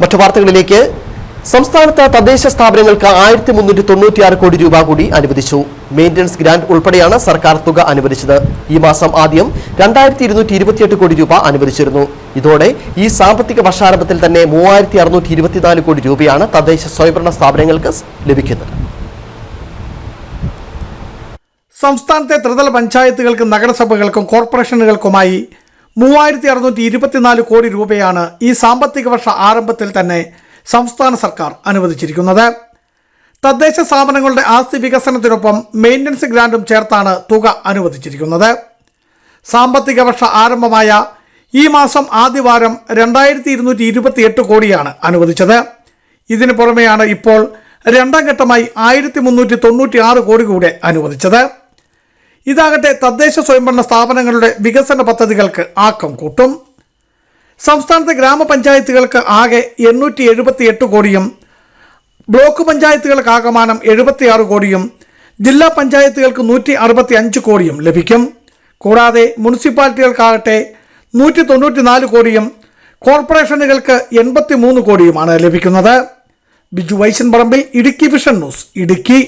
മറ്റു വാർത്തകളിലേക്ക്. സംസ്ഥാനത്ത് തദ്ദേശ സ്ഥാപനങ്ങൾക്ക് ആയിരത്തി മുന്നൂറ്റി തൊണ്ണൂറ്റിയാറ് കോടി രൂപ കൂടി അനുവദിച്ചു. മെയിന്റനൻസ് ഗ്രാന്റ് ഉൾപ്പെടെയാണ് സർക്കാർ തുക അനുവദിച്ചത്. ഈ മാസം ആദ്യം രണ്ടായിരത്തി ഇരുന്നൂറ്റി ഇരുപത്തിയെട്ട് കോടി രൂപ അനുവദിച്ചിരുന്നു. ഇതോടെ ഈ സാമ്പത്തിക വർഷാരംഭത്തിൽ തന്നെ മൂവായിരത്തി അറുന്നൂറ്റി ഇരുപത്തിനാല് കോടി രൂപയാണ് തദ്ദേശ സ്വയംഭരണ സ്ഥാപനങ്ങൾക്ക് ലഭിക്കുന്നത്. സംസ്ഥാനത്തെ ത്രിതല പഞ്ചായത്തുകൾക്കും നഗരസഭകൾക്കും കോർപ്പറേഷനുകൾക്കുമായി മൂവായിരത്തി അറുന്നൂറ്റി ഇരുപത്തിനാല് കോടി രൂപയാണ് ഈ സാമ്പത്തിക വർഷ ആരംഭത്തിൽ തന്നെ സംസ്ഥാന സർക്കാർ അനുവദിച്ചിരിക്കുന്നത്. തദ്ദേശ സ്ഥാപനങ്ങളുടെ ആസ്തി വികസനത്തിനൊപ്പം മെയിന്റനൻസ് ഗ്രാൻഡും ചേർത്താണ് തുക അനുവദിച്ചിരിക്കുന്നത്. സാമ്പത്തിക വർഷ ആരംഭമായ ഈ മാസം ആദ്യവാരം രണ്ടായിരത്തി ഇരുന്നൂറ്റി ഇരുപത്തി എട്ട് കോടിയാണ് അനുവദിച്ചത്. ഇതിനു പുറമെയാണ് ഇപ്പോൾ രണ്ടാം ഘട്ടമായി ആയിരത്തി മുന്നൂറ്റി തൊണ്ണൂറ്റി ആറ് കോടി കൂടെ അനുവദിച്ചത്. ഇതാകട്ടെ തദ്ദേശ സ്വയംഭരണ സ്ഥാപനങ്ങളുടെ വികസന പദ്ധതികൾക്ക് ആക്കം കൂട്ടും. സംസ്ഥാനത്തെ ഗ്രാമപഞ്ചായത്തുകൾക്ക് ആകെ എണ്ണൂറ്റി എഴുപത്തി എട്ട് കോടിയും ബ്ലോക്ക് പഞ്ചായത്തുകൾക്ക് ആകമാനം എഴുപത്തിയാറ് കോടിയും ജില്ലാ പഞ്ചായത്തുകൾക്ക് നൂറ്റി അറുപത്തി അഞ്ച് കോടിയും ലഭിക്കും. കൂടാതെ മുനിസിപ്പാലിറ്റികൾക്കാകട്ടെ നൂറ്റി തൊണ്ണൂറ്റി നാല് കോടിയും കോർപ്പറേഷനുകൾക്ക് എൺപത്തി മൂന്ന് കോടിയുമാണ് ലഭിക്കുന്നത്. ബിജു വൈശൻ പറമ്പിൽ ഇടുക്കി വിഷൻ ന്യൂസ് ഇടുക്കി.